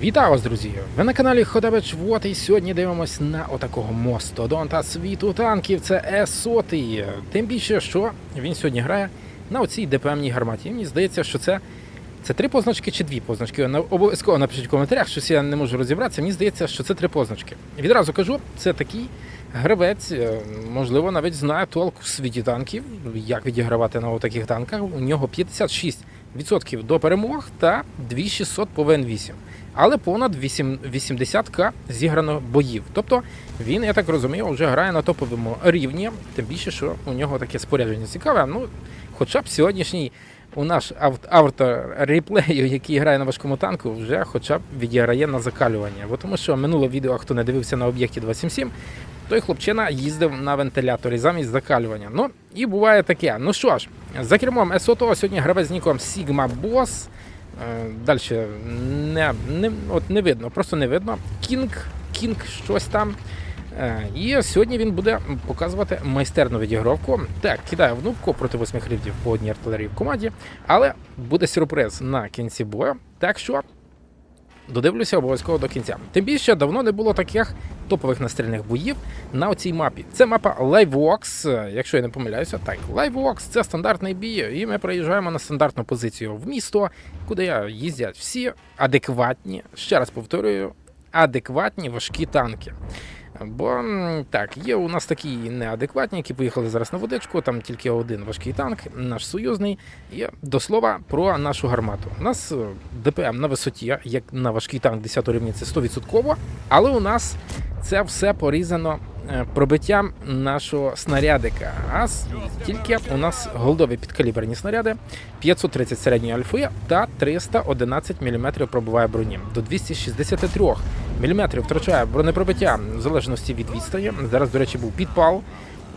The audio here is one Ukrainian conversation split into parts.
Вітаю вас, друзі! Ви на каналі Ходавич Вот і сьогодні дивимось на отакого мостодонта світу танків. Це С-100. Тим більше, що він сьогодні грає на оцій ДПМній гарматі. Мені здається, що це, це три позначки чи дві позначки. На- Обов'язково напишіть в коментарях, щось я не можу розібратися. Мені здається, що це три позначки. Відразу кажу, це такий гравець, е, можливо, навіть знає толк в світі танків, як відігравати на таких танках. У нього 56% до перемог та 2600 по ВН8 але понад 80к зіграно боїв. Тобто він, я так розумію, вже грає на топовому рівні, тим більше, що у нього таке спорядження цікаве. Ну, хоча б сьогоднішній у наш авт- автор реплею, який грає на важкому танку, вже хоча б відіграє на закалювання. Бо тому що минуле відео, хто не дивився на об'єкті 277, той хлопчина їздив на вентиляторі замість закалювання. Ну і буває таке. Ну що ж, за кермом СОТО сьогодні гравець з ніком Sigma Boss. Далі не, не, от не видно, просто не видно. Кінг, Кінг, щось там. Е, І сьогодні він буде показувати майстерну відігровку. Так, кидає внуку проти восьми хрівдів по одній артилерії в команді, але буде сюрприз на кінці бою. Так що додивлюся обов'язково до кінця. Тим більше давно не було таких топових настрільних боїв на цій мапі. Це мапа LiveWox, е, якщо я не помиляюся. Так, LiveWalks – це стандартний бій, і ми приїжджаємо на стандартну позицію в місто, куди їздять всі адекватні, ще раз повторюю, адекватні важкі танки. Бо так, є у нас такі неадекватні, які поїхали зараз на водичку. Там тільки один важкий танк, наш союзний. І до слова про нашу гармату. У нас е, ДПМ на висоті, як на важкий танк 10 рівня, це 100%, але у нас це все порізано е, пробиттям нашого снарядика. А тільки у нас голдові підкаліберні снаряди 530 середньої альфи та 311 мм пробиває броні. До 263 мм втрачає бронепробиття в залежності від відстані. Зараз, до речі, був підпал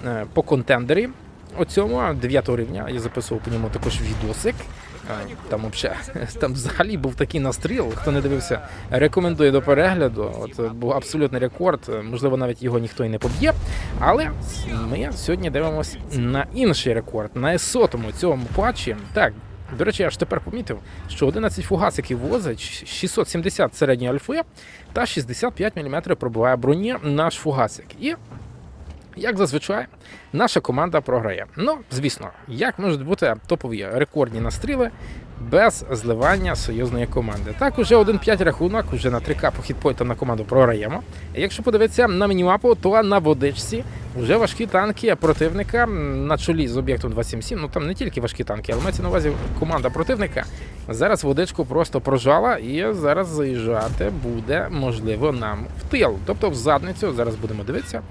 е, по контендері. Оцьому 9 рівня я записував по ньому також відосик. Е, Там вообще, там взагалі був такий настріл. Хто не дивився, рекомендую до перегляду. От е, був абсолютний рекорд. Можливо, навіть його ніхто і не поб'є. Але ми сьогодні дивимося на інший рекорд, на есотому цьому патчі. Так. До речі, я ж тепер помітив, що 11 фугасиків возить 670 середньої альфи та 65 мм пробиває броні наш фугасик. І як зазвичай, наша команда програє. Ну, звісно, як можуть бути топові рекордні настріли без зливання союзної команди. Так, уже 1-5 рахунок, уже на 3К по хітпойтам на команду програємо. Якщо подивитися на мінімапу, то на водичці вже важкі танки противника на чолі з об'єктом 277. Ну там не тільки важкі танки, але мається на увазі команда противника. Зараз водичку просто прожала, і зараз заїжджати буде можливо нам в тил, тобто в задницю. Зараз будемо дивитися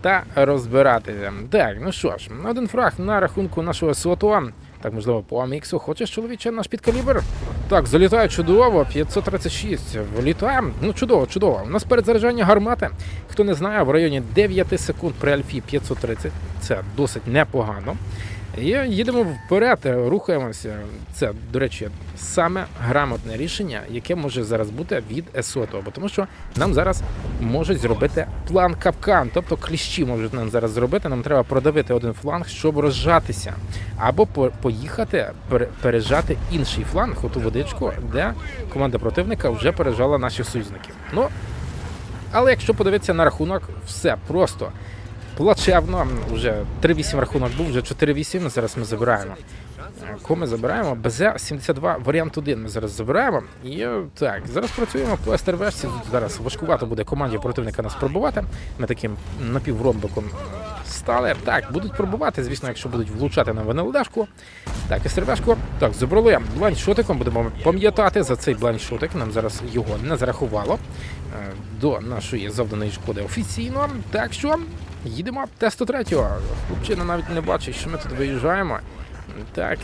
та розбиратися. Так, ну що ж, один фраг на рахунку нашого СОТО. Так, можливо, по Аміксу. Хочеш, чоловіче, наш підкалібр? Так, залітає чудово, 536. Влітає. Ну, чудово, чудово. У нас перезаряджання гармати. Хто не знає, в районі 9 секунд при альфі 530. Це досить непогано. І їдемо вперед, рухаємося. Це, до речі, саме грамотне рішення, яке може зараз бути від ЕСОТО, бо тому що нам зараз можуть зробити план капкан, тобто кліщі можуть нам зараз зробити. Нам треба продавити один фланг, щоб розжатися, або поїхати пере- пережати інший фланг, оту водичку, де команда противника вже пережала наших союзників. Ну але якщо подивитися на рахунок, все просто плачевно. Вже 3-8 рахунок був, вже 4-8. Зараз ми забираємо. Е, Кого ми забираємо? БЗ-72 варіант 1 ми зараз забираємо. І е, так, зараз працюємо по. Тут Зараз важкувато буде команді противника нас пробувати. Ми таким напівромбиком стали. Так, будуть пробувати, звісно, якщо будуть влучати на ВНЛДшку. Так, і сервешку. Так, забрали бланшотиком. Будемо пам'ятати за цей бланшотик. Нам зараз його не зарахувало е, до нашої завданої шкоди офіційно. Так що їдемо тесту третього. Хлопчина навіть не бачить, що ми тут виїжджаємо. Так,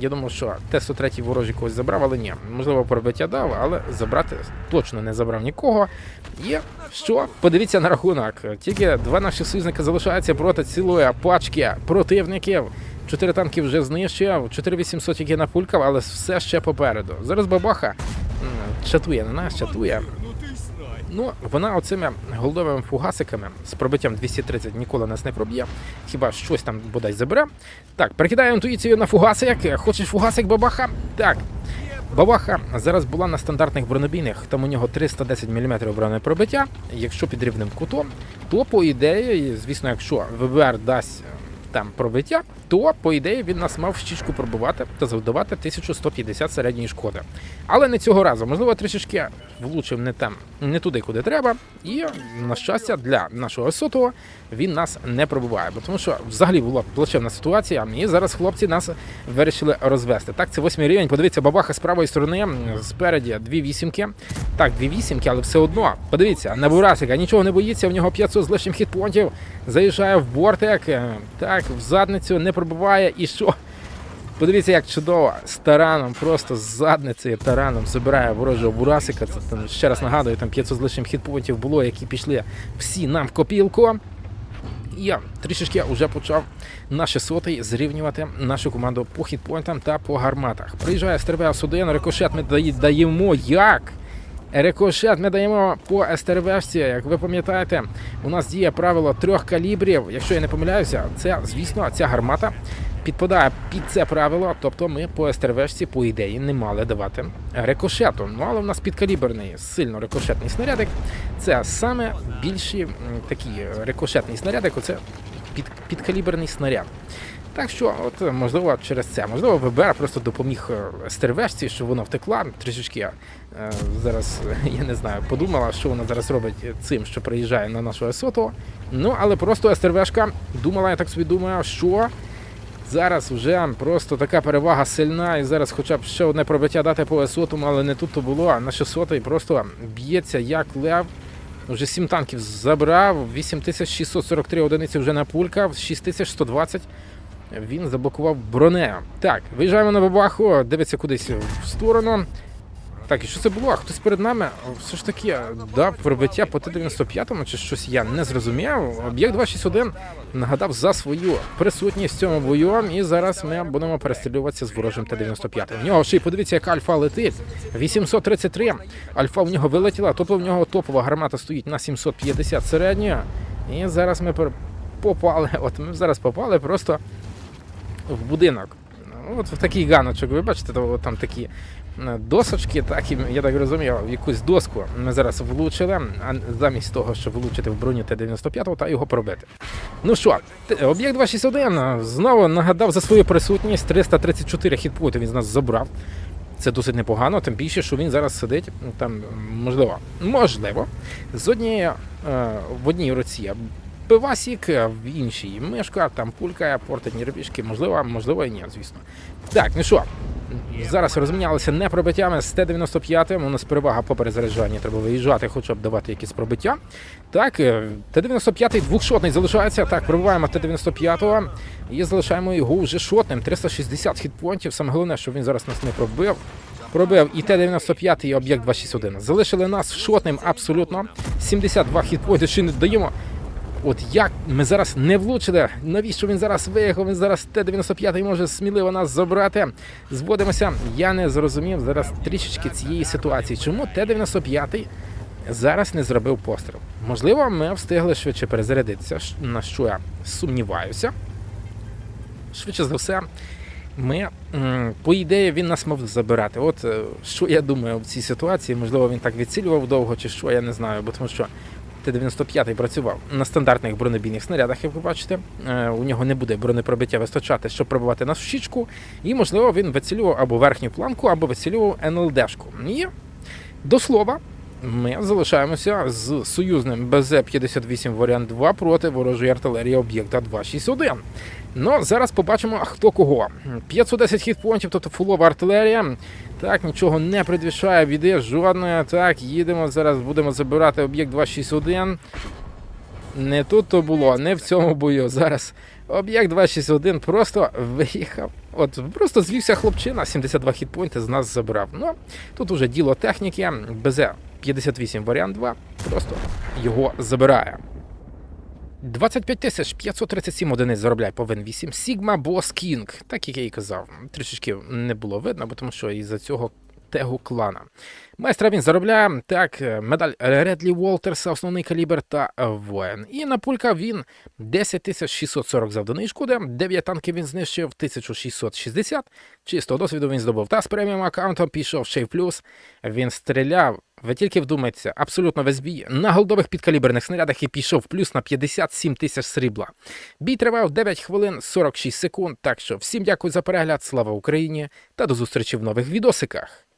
я думав, що Т-103 ворожий когось забрав, але ні. Можливо, пробиття дав, але забрати точно не забрав нікого. І що? Подивіться на рахунок. Тільки два наші союзники залишаються проти цілої пачки противників. Чотири танки вже знищив, 4800 які напулькав, але все ще попереду. Зараз бабаха чатує на нас, чатує. Ну, вона оцими голдовими фугасиками з пробиттям 230 ніколи нас не проб'є. Хіба щось там бодай забере. Так, перекидаю інтуїцію на фугасик. Хочеш фугасик бабаха? Так. Баваха зараз була на стандартних бронебійних, там у нього 310 мм бронепробиття. Якщо під рівним кутом, то по ідеї, звісно, якщо ВБР дасть там пробиття, то по ідеї він нас мав щічку пробивати та завдавати 1150 середньої шкоди. Але не цього разу, можливо, трішечки влучив не там, не туди, куди треба. І на щастя, для нашого сотого він нас не пробиває, бо тому що взагалі була плачевна ситуація, і зараз хлопці нас вирішили розвести. Так, це восьмий рівень. Подивіться, бабаха з правої сторони, спереді дві вісімки. Так, дві вісімки, але все одно. Подивіться, на Бурасика нічого не боїться, в нього 500 з лишнім хітпонтів. Заїжджає в бортик, е, так, в задницю не пробиває. І що? Подивіться, як чудово з тараном, просто з задницею тараном забирає ворожого бурасика. Це там ще раз нагадую, там 500 з лишнім хітпонтів було, які пішли всі нам в копілку. Я трішечки вже почав наші сотий зрівнювати нашу команду по хітпойнтам та по гарматах. Приїжджає стрбс 1 рикошет ми даємо як? Рикошет ми даємо по СТРВшці. Як ви пам'ятаєте, у нас діє правило трьох калібрів. Якщо я не помиляюся, це звісно ця гармата підпадає під це правило. Тобто ми по СТРВшці, по ідеї, не мали давати рикошету. Ну але в нас підкаліберний сильно рикошетний снарядик. Це саме більші такі рикошетний снарядик. Оце під, підкаліберний снаряд. Так що, от можливо, через це, можливо, ВБР просто допоміг е, стервешці, щоб вона втекла. Трішечки е, зараз я не знаю, подумала, що вона зараз робить цим, що приїжджає на нашу Есоту. Ну, але просто СТРВшка думала, я так собі думаю, що зараз вже просто така перевага сильна, і зараз хоча б ще одне пробиття дати по Есоту, але не тут то було. А наш Есотий просто б'ється як лев. Вже 7 танків забрав, 8643 одиниці вже напулькав, 6120 він заблокував бронею. Так, виїжджаємо на бабаху, дивиться кудись в сторону. Так, і що це було? Хтось перед нами все ж таки дав пробиття по Т-95 чи щось я не зрозумів. Об'єкт 261 нагадав за свою присутність в цьому бою, і зараз ми будемо перестрілюватися з ворожим Т-95. В нього ще й подивіться, яка альфа летить. 833. Альфа в нього вилетіла, тобто в нього топова гармата стоїть на 750 середньої. І зараз ми попали. От ми зараз попали просто в будинок. Ну, От в такий ганочок, ви бачите, то там такі е, досочки, так я так розумію, в якусь доску ми зараз влучили, а замість того, щоб влучити в броню Т-95 та його пробити. Ну що, об'єкт 261 знову нагадав за свою присутність 334 хітпойнти він з нас забрав. Це досить непогано, тим більше, що він зараз сидить там, можливо, можливо, з однієї е, в одній руці пивасік, е, в іншій мишка, там пулька, портить нервішки, можливо, можливо і ні, звісно. Так, ну що, зараз розмінялися не пробиттями з Т-95, у нас перевага по перезаряджанні, треба виїжджати, хоча б давати якісь пробиття. Так, е, Т-95 двохшотний залишається, так, пробиваємо Т-95 і залишаємо його вже шотним, 360 хітпонтів, саме головне, щоб він зараз нас не пробив. Пробив і Т-95 і об'єкт 261. Залишили нас шотним абсолютно. 72 хітпойнти ще не даємо. От як ми зараз не влучили, навіщо він зараз виїхав? Він зараз Т-95 може сміливо нас забрати. Зводимося. Я не зрозумів зараз трішечки цієї ситуації. Чому Т-95 зараз не зробив постріл? Можливо, ми встигли швидше перезарядитися, на що я сумніваюся. Швидше за все, ми, по ідеї, він нас мав забирати. От е, що я думаю в цій ситуації, можливо, він так відцілював довго, чи що, я не знаю, бо тому що Т-95 працював на стандартних бронебійних снарядах, як ви бачите. Е, У нього не буде бронепробиття вистачати, щоб пробивати на сушічку. І, можливо, він вицілював або верхню планку, або вицілював НЛДшку. І до слова, ми залишаємося з союзним БЗ-58 варіант 2 проти ворожої артилерії об'єкта 261. Ну, зараз побачимо, хто кого. 510 хітпонтів, тобто фулова артилерія. Так, нічого не предвішає, біди жодної. Так, їдемо. Зараз будемо забирати об'єкт 261. Не тут то було, не в цьому бою. Зараз об'єкт 261 просто виїхав. От просто звівся хлопчина, 72 хітпойнти з нас забрав. Ну, тут уже діло техніки. БЗ 58 варіант 2 просто його забирає. 25 тисяч 537 одиниць заробляє по Вен 8 Sigma Boss King, так як я і казав. Трішечки не було видно, бо тому що із-за цього Тегу клана. Майстра він заробляє так, е, медаль Редлі Уолтерса, основний калібр та воїн. І на пулька він 10 640 завданої шкоди, 9 танків він знищив 1660, чистого досвіду він здобув. Та з преміум аккаунтом пішов ще й плюс. Він стріляв, ви тільки вдумайтеся, абсолютно весь бій на голдових підкаліберних снарядах і пішов плюс на 57 тисяч срібла. Бій тривав 9 хвилин 46 секунд. Так що всім дякую за перегляд, слава Україні та до зустрічі в нових відосиках.